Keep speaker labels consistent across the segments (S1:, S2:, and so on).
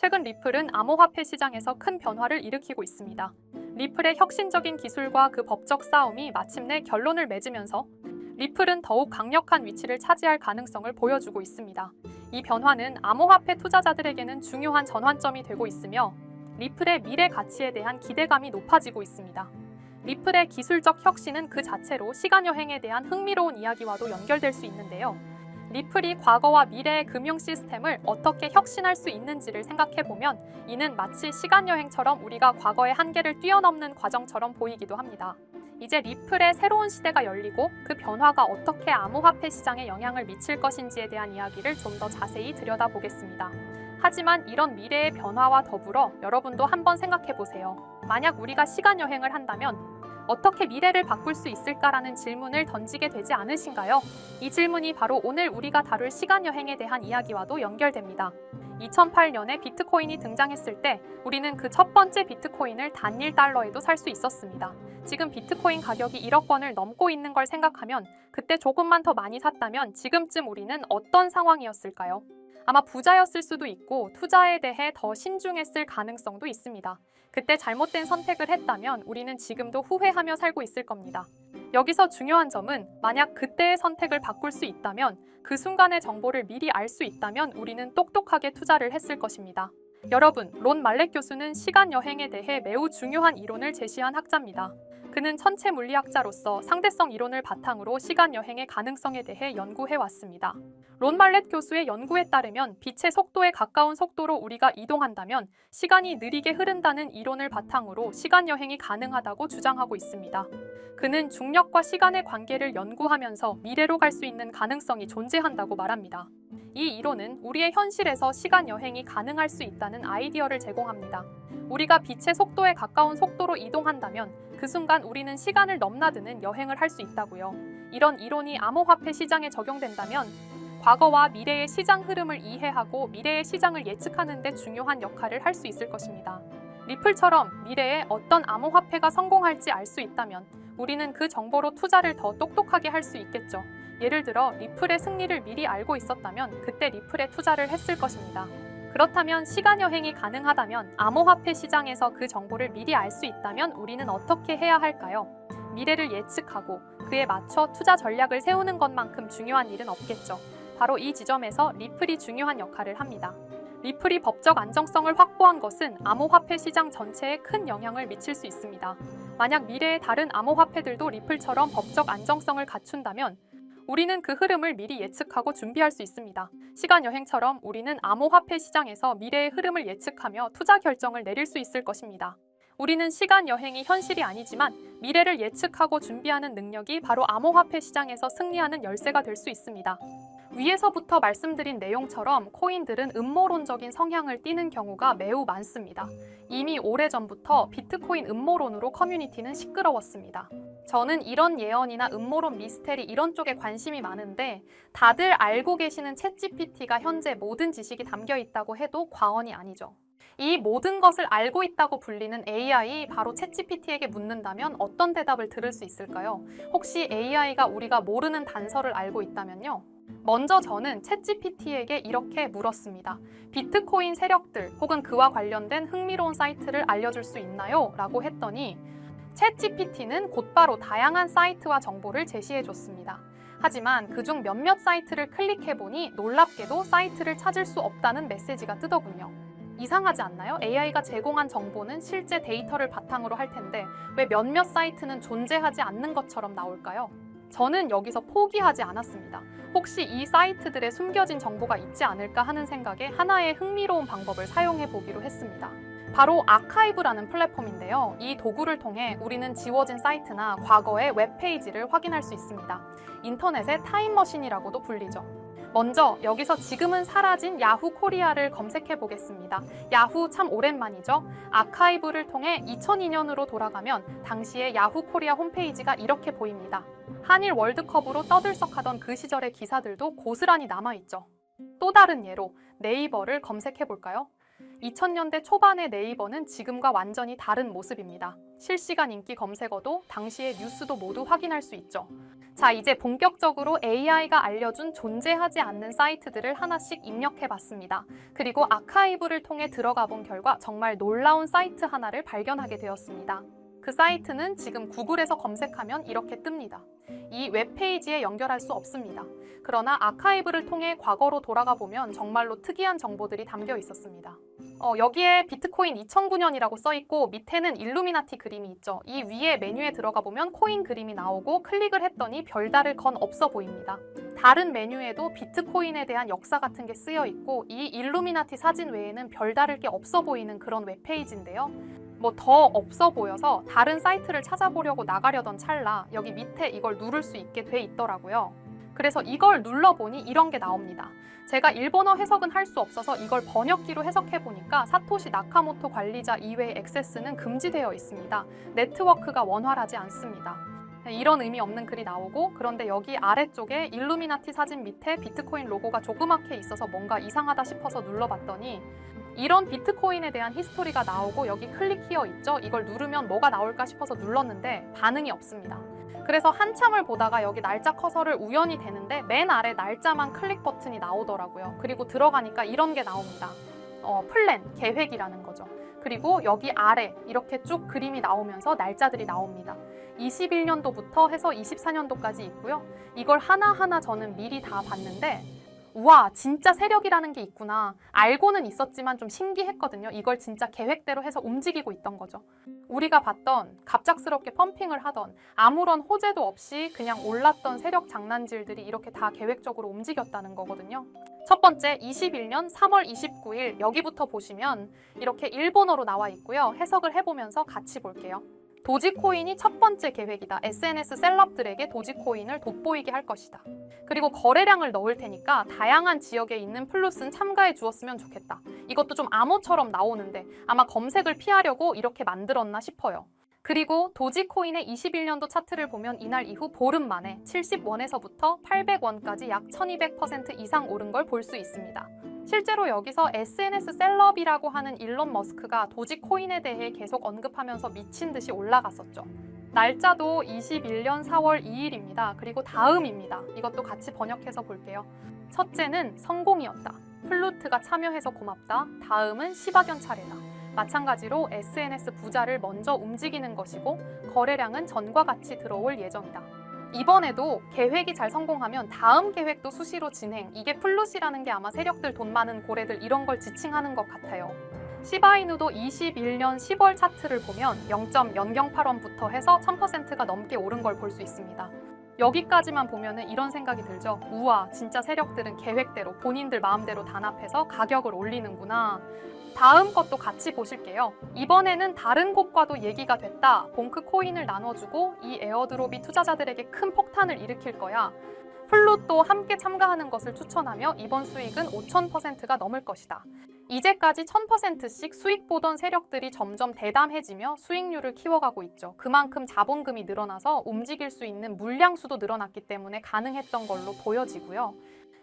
S1: 최근 리플은 암호화폐 시장에서 큰 변화를 일으키고 있습니다. 리플의 혁신적인 기술과 그 법적 싸움이 마침내 결론을 맺으면서 리플은 더욱 강력한 위치를 차지할 가능성을 보여주고 있습니다. 이 변화는 암호화폐 투자자들에게는 중요한 전환점이 되고 있으며 리플의 미래 가치에 대한 기대감이 높아지고 있습니다. 리플의 기술적 혁신은 그 자체로 시간 여행에 대한 흥미로운 이야기와도 연결될 수 있는데요. 리플이 과거와 미래의 금융 시스템을 어떻게 혁신할 수 있는지를 생각해 보면 이는 마치 시간 여행처럼 우리가 과거의 한계를 뛰어넘는 과정처럼 보이기도 합니다. 이제 리플의 새로운 시대가 열리고 그 변화가 어떻게 암호화폐 시장에 영향을 미칠 것인지에 대한 이야기를 좀 더 자세히 들여다보겠습니다. 하지만 이런 미래의 변화와 더불어 여러분도 한번 생각해 보세요. 만약 우리가 시간 여행을 한다면 어떻게 미래를 바꿀 수 있을까라는 질문을 던지게 되지 않으신가요? 이 질문이 바로 오늘 우리가 다룰 시간 여행에 대한 이야기와도 연결됩니다. 2008년에 비트코인이 등장했을 때 우리는 그 첫 번째 비트코인을 단일 달러에도 살 수 있었습니다. 지금 비트코인 가격이 1억 원을 넘고 있는 걸 생각하면 그때 조금만 더 많이 샀다면 지금쯤 우리는 어떤 상황이었을까요? 아마 부자였을 수도 있고 투자에 대해 더 신중했을 가능성도 있습니다. 그때 잘못된 선택을 했다면 우리는 지금도 후회하며 살고 있을 겁니다. 여기서 중요한 점은 만약 그때의 선택을 바꿀 수 있다면 그 순간의 정보를 미리 알 수 있다면 우리는 똑똑하게 투자를 했을 것입니다. 여러분, 론 말렛 교수는 시간 여행에 대해 매우 중요한 이론을 제시한 학자입니다. 그는 천체 물리학자로서 상대성 이론을 바탕으로 시간 여행의 가능성에 대해 연구해 왔습니다. 론 말렛 교수의 연구에 따르면 빛의 속도에 가까운 속도로 우리가 이동한다면 시간이 느리게 흐른다는 이론을 바탕으로 시간 여행이 가능하다고 주장하고 있습니다. 그는 중력과 시간의 관계를 연구하면서 미래로 갈 수 있는 가능성이 존재한다고 말합니다. 이 이론은 우리의 현실에서 시간 여행이 가능할 수 있다는 아이디어를 제공합니다. 우리가 빛의 속도에 가까운 속도로 이동한다면 그 순간 우리는 시간을 넘나드는 여행을 할 수 있다고요. 이런 이론이 암호화폐 시장에 적용된다면 과거와 미래의 시장 흐름을 이해하고 미래의 시장을 예측하는 데 중요한 역할을 할 수 있을 것입니다. 리플처럼 미래에 어떤 암호화폐가 성공할지 알 수 있다면 우리는 그 정보로 투자를 더 똑똑하게 할 수 있겠죠. 예를 들어 리플의 승리를 미리 알고 있었다면 그때 리플에 투자를 했을 것입니다. 그렇다면 시간 여행이 가능하다면 암호화폐 시장에서 그 정보를 미리 알 수 있다면 우리는 어떻게 해야 할까요? 미래를 예측하고 그에 맞춰 투자 전략을 세우는 것만큼 중요한 일은 없겠죠. 바로 이 지점에서 리플이 중요한 역할을 합니다. 리플이 법적 안정성을 확보한 것은 암호화폐 시장 전체에 큰 영향을 미칠 수 있습니다. 만약 미래의 다른 암호화폐들도 리플처럼 법적 안정성을 갖춘다면 우리는 그 흐름을 미리 예측하고 준비할 수 있습니다. 시간 여행처럼 우리는 암호화폐 시장에서 미래의 흐름을 예측하며 투자 결정을 내릴 수 있을 것입니다. 우리는 시간 여행이 현실이 아니지만 미래를 예측하고 준비하는 능력이 바로 암호화폐 시장에서 승리하는 열쇠가 될 수 있습니다. 위에서부터 말씀드린 내용처럼 코인들은 음모론적인 성향을 띠는 경우가 매우 많습니다. 이미 오래전부터 비트코인 음모론으로 커뮤니티는 시끄러웠습니다. 저는 이런 예언이나 음모론 미스테리 이런 쪽에 관심이 많은데 다들 알고 계시는 챗GPT가 현재 모든 지식이 담겨 있다고 해도 과언이 아니죠. 이 모든 것을 알고 있다고 불리는 AI 바로 챗GPT에게 묻는다면 어떤 대답을 들을 수 있을까요? 혹시 AI가 우리가 모르는 단서를 알고 있다면요? 먼저 저는 챗GPT에게 이렇게 물었습니다. 비트코인 세력들 혹은 그와 관련된 흥미로운 사이트를 알려줄 수 있나요? 라고 했더니 챗GPT는 곧바로 다양한 사이트와 정보를 제시해 줬습니다. 하지만 그중 몇몇 사이트를 클릭해보니 놀랍게도 사이트를 찾을 수 없다는 메시지가 뜨더군요. 이상하지 않나요? AI가 제공한 정보는 실제 데이터를 바탕으로 할 텐데 왜 몇몇 사이트는 존재하지 않는 것처럼 나올까요? 저는 여기서 포기하지 않았습니다. 혹시 이 사이트들에 숨겨진 정보가 있지 않을까 하는 생각에 하나의 흥미로운 방법을 사용해 보기로 했습니다. 바로 아카이브라는 플랫폼인데요. 이 도구를 통해 우리는 지워진 사이트나 과거의 웹페이지를 확인할 수 있습니다. 인터넷의 타임머신이라고도 불리죠. 먼저 여기서 지금은 사라진 야후 코리아를 검색해 보겠습니다. 야후 참 오랜만이죠. 아카이브를 통해 2002년으로 돌아가면 당시의 야후 코리아 홈페이지가 이렇게 보입니다. 한일 월드컵으로 떠들썩하던 그 시절의 기사들도 고스란히 남아있죠. 또 다른 예로 네이버를 검색해 볼까요? 2000년대 초반의 네이버는 지금과 완전히 다른 모습입니다. 실시간 인기 검색어도 당시의 뉴스도 모두 확인할 수 있죠. 자, 이제 본격적으로 AI가 알려준 존재하지 않는 사이트들을 하나씩 입력해 봤습니다. 그리고 아카이브를 통해 들어가 본 결과 정말 놀라운 사이트 하나를 발견하게 되었습니다. 그 사이트는 지금 구글에서 검색하면 이렇게 뜹니다. 이 웹페이지에 연결할 수 없습니다. 그러나 아카이브를 통해 과거로 돌아가 보면 정말로 특이한 정보들이 담겨 있었습니다. 어, 여기에 비트코인 2009년이라고 써 있고 밑에는 일루미나티 그림이 있죠. 이 위에 메뉴에 들어가 보면 코인 그림이 나오고 클릭을 했더니 별다를 건 없어 보입니다. 다른 메뉴에도 비트코인에 대한 역사 같은 게 쓰여 있고 이 일루미나티 사진 외에는 별다를 게 없어 보이는 그런 웹페이지인데요. 뭐 더 없어 보여서 다른 사이트를 찾아보려고 나가려던 찰나 여기 밑에 이걸 누를 수 있게 돼 있더라고요. 그래서 이걸 눌러보니 이런 게 나옵니다. 제가 일본어 해석은 할 수 없어서 이걸 번역기로 해석해 보니까 사토시 나카모토 관리자 이외의 액세스는 금지되어 있습니다. 네트워크가 원활하지 않습니다. 네, 이런 의미 없는 글이 나오고 그런데 여기 아래쪽에 일루미나티 사진 밑에 비트코인 로고가 조그맣게 있어서 뭔가 이상하다 싶어서 눌러봤더니 이런 비트코인에 대한 히스토리가 나오고 여기 클릭 히어 있죠? 이걸 누르면 뭐가 나올까 싶어서 눌렀는데 반응이 없습니다. 그래서 한참을 보다가 여기 날짜 커서를 우연히 되는데 맨 아래 날짜만 클릭 버튼이 나오더라고요. 그리고 들어가니까 이런 게 나옵니다. 어, 플랜, 계획이라는 거죠. 그리고 여기 아래 이렇게 쭉 그림이 나오면서 날짜들이 나옵니다. 21년도부터 해서 24년도까지 있고요. 이걸 하나하나 저는 미리 다 봤는데 우와, 진짜 세력이라는 게 있구나. 알고는 있었지만 좀 신기했거든요. 이걸 진짜 계획대로 해서 움직이고 있던 거죠. 우리가 봤던 갑작스럽게 펌핑을 하던 아무런 호재도 없이 그냥 올랐던 세력 장난질들이 이렇게 다 계획적으로 움직였다는 거거든요. 첫 번째 21년 3월 29일 여기부터 보시면 이렇게 일본어로 나와 있고요. 해석을 해보면서 같이 볼게요. 도지코인이 첫 번째 계획이다. SNS 셀럽들에게 도지코인을 돋보이게 할 것이다. 그리고 거래량을 넣을 테니까 다양한 지역에 있는 플루스는 참가해 주었으면 좋겠다. 이것도 좀 암호처럼 나오는데 아마 검색을 피하려고 이렇게 만들었나 싶어요. 그리고 도지코인의 21년도 차트를 보면 이날 이후 보름 만에 70원에서부터 800원까지 약 1200% 이상 오른 걸 볼 수 있습니다. 실제로 여기서 SNS 셀럽이라고 하는 일론 머스크가 도지코인에 대해 계속 언급하면서 미친 듯이 올라갔었죠. 날짜도 21년 4월 2일입니다. 그리고 다음입니다. 이것도 같이 번역해서 볼게요. 첫째는 성공이었다. 플루트가 참여해서 고맙다. 다음은 시바견 차례다. 마찬가지로 SNS 부자를 먼저 움직이는 것이고 거래량은 전과 같이 들어올 예정이다. 이번에도 계획이 잘 성공하면 다음 계획도 수시로 진행. 이게 플룻이라는 게 아마 세력들 돈 많은 고래들 이런 걸 지칭하는 것 같아요. 시바이누도 21년 10월 차트를 보면 0.008원부터 해서 1000%가 넘게 오른 걸 볼 수 있습니다. 여기까지만 보면은 이런 생각이 들죠. 우와, 진짜 세력들은 계획대로 본인들 마음대로 단합해서 가격을 올리는구나. 다음 것도 같이 보실게요. 이번에는 다른 곳과도 얘기가 됐다. 봉크 코인을 나눠주고 이 에어드롭이 투자자들에게 큰 폭탄을 일으킬 거야. 플룻도 함께 참가하는 것을 추천하며 이번 수익은 5,000%가 넘을 것이다. 이제까지 1000%씩 수익 보던 세력들이 점점 대담해지며 수익률을 키워가고 있죠. 그만큼 자본금이 늘어나서 움직일 수 있는 물량수도 늘어났기 때문에 가능했던 걸로 보여지고요.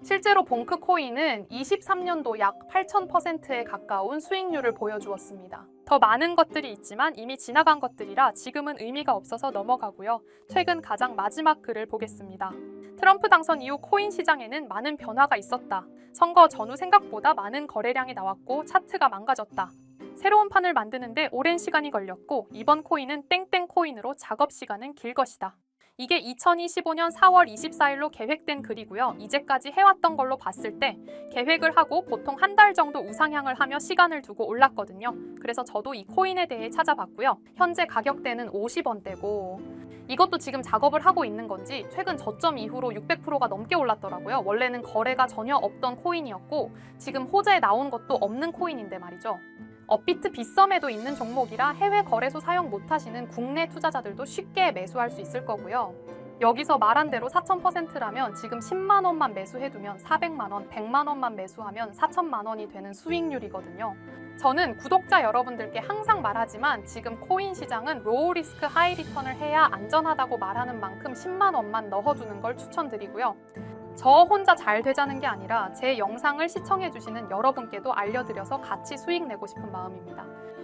S1: 실제로 봉크 코인은 23년도 약 8,000%에 가까운 수익률을 보여주었습니다. 더 많은 것들이 있지만 이미 지나간 것들이라 지금은 의미가 없어서 넘어가고요. 최근 가장 마지막 글을 보겠습니다. 트럼프 당선 이후 코인 시장에는 많은 변화가 있었다. 선거 전후 생각보다 많은 거래량이 나왔고 차트가 망가졌다. 새로운 판을 만드는데 오랜 시간이 걸렸고 이번 코인은 땡땡 코인으로 작업 시간은 길 것이다. 이게 2025년 4월 24일로 계획된 글이고요. 이제까지 해왔던 걸로 봤을 때 계획을 하고 보통 한 달 정도 우상향을 하며 시간을 두고 올랐거든요. 그래서 저도 이 코인에 대해 찾아봤고요. 현재 가격대는 50원대고 이것도 지금 작업을 하고 있는 건지 최근 저점 이후로 600%가 넘게 올랐더라고요. 원래는 거래가 전혀 없던 코인이었고 지금 호재에 나온 것도 없는 코인인데 말이죠. 업비트 빗썸에도 있는 종목이라 해외 거래소 사용 못하시는 국내 투자자들도 쉽게 매수할 수 있을 거고요. 여기서 말한 대로 4,000%라면 지금 10만 원만 매수해두면 400만 원, 100만 원만 매수하면 4천만 원이 되는 수익률이거든요. 저는 구독자 여러분들께 항상 말하지만 지금 코인 시장은 로우 리스크 하이 리턴을 해야 안전하다고 말하는 만큼 10만 원만 넣어두는 걸 추천드리고요. 저 혼자 잘 되자는 게 아니라 제 영상을 시청해주시는 여러분께도 알려드려서 같이 수익 내고 싶은 마음입니다.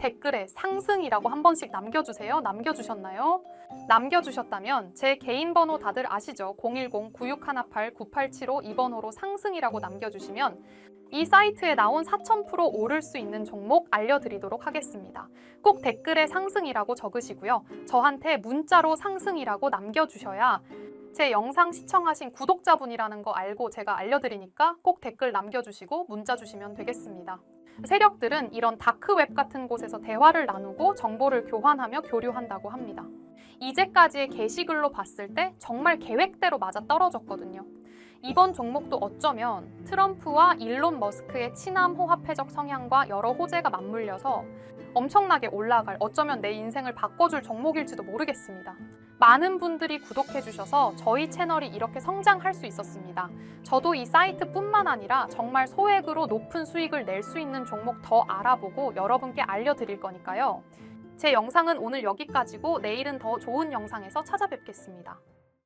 S1: 댓글에 상승이라고 한 번씩 남겨주세요. 남겨주셨나요? 남겨주셨다면 제 개인 번호 다들 아시죠? 010-9618-9875 이 번호로 상승이라고 남겨주시면 이 사이트에 나온 4000% 오를 수 있는 종목 알려드리도록 하겠습니다. 꼭 댓글에 상승이라고 적으시고요. 저한테 문자로 상승이라고 남겨주셔야 제 영상 시청하신 구독자분이라는 거 알고 제가 알려드리니까 꼭 댓글 남겨주시고 문자 주시면 되겠습니다. 세력들은 이런 다크웹 같은 곳에서 대화를 나누고 정보를 교환하며 교류한다고 합니다. 이제까지의 게시글로 봤을 때 정말 계획대로 맞아 떨어졌거든요. 이번 종목도 어쩌면 트럼프와 일론 머스크의 친남 호화폐적 성향과 여러 호재가 맞물려서 엄청나게 올라갈 어쩌면 내 인생을 바꿔줄 종목일지도 모르겠습니다. 많은 분들이 구독해 주셔서 저희 채널이 이렇게 성장할 수 있었습니다. 저도 이 사이트뿐만 아니라 정말 소액으로 높은 수익을 낼 수 있는 종목 더 알아보고 여러분께 알려드릴 거니까요. 제 영상은 오늘 여기까지고 내일은 더 좋은 영상에서 찾아뵙겠습니다.